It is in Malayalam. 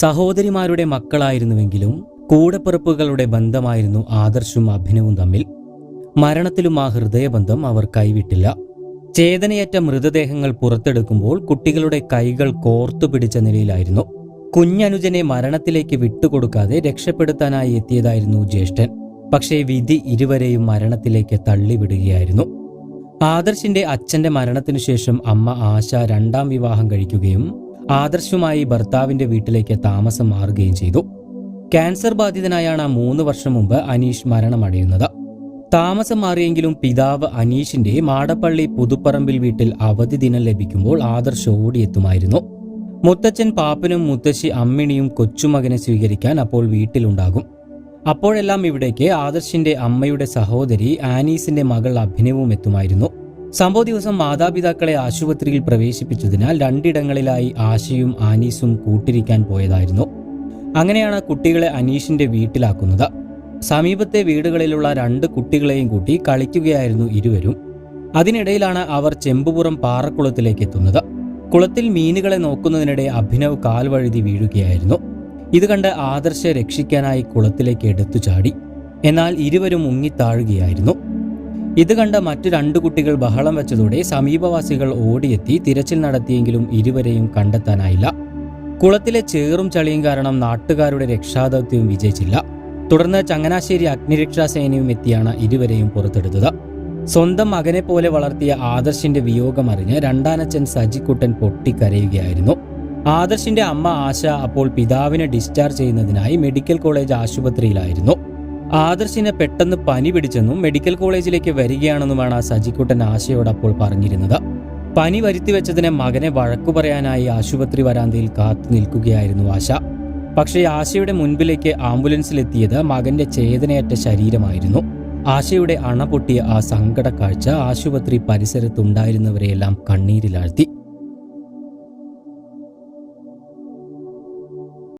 സഹോദരിമാരുടെ മക്കളായിരുന്നുവെങ്കിലും കൂടപ്പിറപ്പുകളുടെ ബന്ധമായിരുന്നു ആദർശും അഭിനവും തമ്മിൽ. മരണത്തിലും ആ ഹൃദയബന്ധം അവർ കൈവിട്ടില്ല. ചേതനയറ്റ മൃതദേഹങ്ങൾ പുറത്തെടുക്കുമ്പോൾ കുട്ടികളുടെ കൈകൾ കോർത്തു പിടിച്ച നിലയിലായിരുന്നു. കുഞ്ഞനുജനെ മരണത്തിലേക്ക് വിട്ടുകൊടുക്കാതെ രക്ഷപ്പെടുത്താനായി എത്തിയതായിരുന്നു ജ്യേഷ്ഠൻ. പക്ഷേ വിധി ഇരുവരെയും മരണത്തിലേക്ക് തള്ളിവിടുകയായിരുന്നു. ആദർശിന്റെ അച്ഛന്റെ മരണത്തിനു ശേഷം അമ്മ ആശ രണ്ടാം വിവാഹം കഴിക്കുകയും ആദർശുമായി ഭർത്താവിന്റെ വീട്ടിലേക്ക് താമസം മാറുകയും ചെയ്തു. ക്യാൻസർ ബാധിതനായാണ് മൂന്ന് വർഷം മുമ്പ് അനീഷ് മരണമടയുന്നത്. താമസം മാറിയെങ്കിലും പിതാവ് അനീഷിന്റെ മാടപ്പള്ളി പുതുപ്പറമ്പിൽ വീട്ടിൽ അവധി ദിനം ലഭിക്കുമ്പോൾ ആദർശ് ഓടിയെത്തുമായിരുന്നു. മുത്തച്ഛൻ പാപ്പനും മുത്തശ്ശി അമ്മിണിയും കൊച്ചുമകനെ സ്വീകരിക്കാൻ അപ്പോൾ വീട്ടിലുണ്ടാകും. അപ്പോഴെല്ലാം ഇവിടേക്ക് ആദർശിന്റെ അമ്മയുടെ സഹോദരി ആനീസിന്റെ മകൾ അഭിനവും എത്തുമായിരുന്നു. സംഭവ ദിവസം മാതാപിതാക്കളെ ആശുപത്രിയിൽ പ്രവേശിപ്പിച്ചതിനാൽ രണ്ടിടങ്ങളിലായി ആശയും ആനീസും കൂട്ടിരിക്കാൻ പോയതായിരുന്നു. അങ്ങനെയാണ് കുട്ടികളെ അനീഷിന്റെ വീട്ടിലാക്കുന്നത്. സമീപത്തെ വീടുകളിലുള്ള രണ്ട് കുട്ടികളെയും കൂട്ടി കളിക്കുകയായിരുന്നു ഇരുവരും. അതിനിടയിലാണ് അവർ ചെമ്പുപുറം പാറക്കുളത്തിലേക്ക് എത്തുന്നത്. കുളത്തിൽ മീനുകളെ നോക്കുന്നതിനിടെ അഭിനവ് കാൽവഴുതി വീഴുകയായിരുന്നു. ഇത് കണ്ട് ആദർശ രക്ഷിക്കാനായി കുളത്തിലേക്ക് എടുത്തു ചാടി എന്നാൽ ഇരുവരും മുങ്ങിത്താഴുകയായിരുന്നു ഇത് കണ്ട മറ്റു രണ്ടു കുട്ടികൾ ബഹളം വെച്ചതോടെ സമീപവാസികൾ ഓടിയെത്തി തിരച്ചിൽ നടത്തിയെങ്കിലും ഇരുവരെയും കണ്ടെത്താനായില്ല. കുളത്തിലെ ചേറും ചളിയും കാരണം നാട്ടുകാരുടെ രക്ഷാദൗത്യം വിജയിച്ചില്ല. തുടർന്ന് ചങ്ങനാശ്ശേരി അഗ്നിരക്ഷാ സേനയും എത്തിയാണ് ഇരുവരെയും പുറത്തെടുത്തത്. സ്വന്തം മകനെ പോലെ വളർത്തിയ ആദർശിന്റെ വിയോഗമറിഞ്ഞ് രണ്ടാനച്ചൻ സജിക്കുട്ടൻ പൊട്ടിക്കരയുകയായിരുന്നു. ആദർശിന്റെ അമ്മ ആശ അപ്പോൾ പിതാവിനെ ഡിസ്ചാർജ് ചെയ്യുന്നതിനായി മെഡിക്കൽ കോളേജ് ആശുപത്രിയിലായിരുന്നു. ആദർശിന് പെട്ടെന്ന് പനി പിടിച്ചെന്നും മെഡിക്കൽ കോളേജിലേക്ക് വരികയാണെന്നുമാണ് ആ സജിക്കുട്ടൻ ആശയോട് അപ്പോൾ പറഞ്ഞിരുന്നത്. പനി വരുത്തിവെച്ചതിന് മകനെ വഴക്കു പറയാനായി ആശുപത്രി വരാന്തയിൽ കാത്തു നിൽക്കുകയായിരുന്നു ആശ. പക്ഷേ ആശയുടെ മുൻപിലേക്ക് ആംബുലൻസിലെത്തിയത് മകന്റെ ചേതനയറ്റ ശരീരമായിരുന്നു. ആശയുടെ അണ പൊട്ടിയ ആ സങ്കട കാഴ്ച ആശുപത്രി പരിസരത്തുണ്ടായിരുന്നവരെയെല്ലാം കണ്ണീരിലാഴ്ത്തി.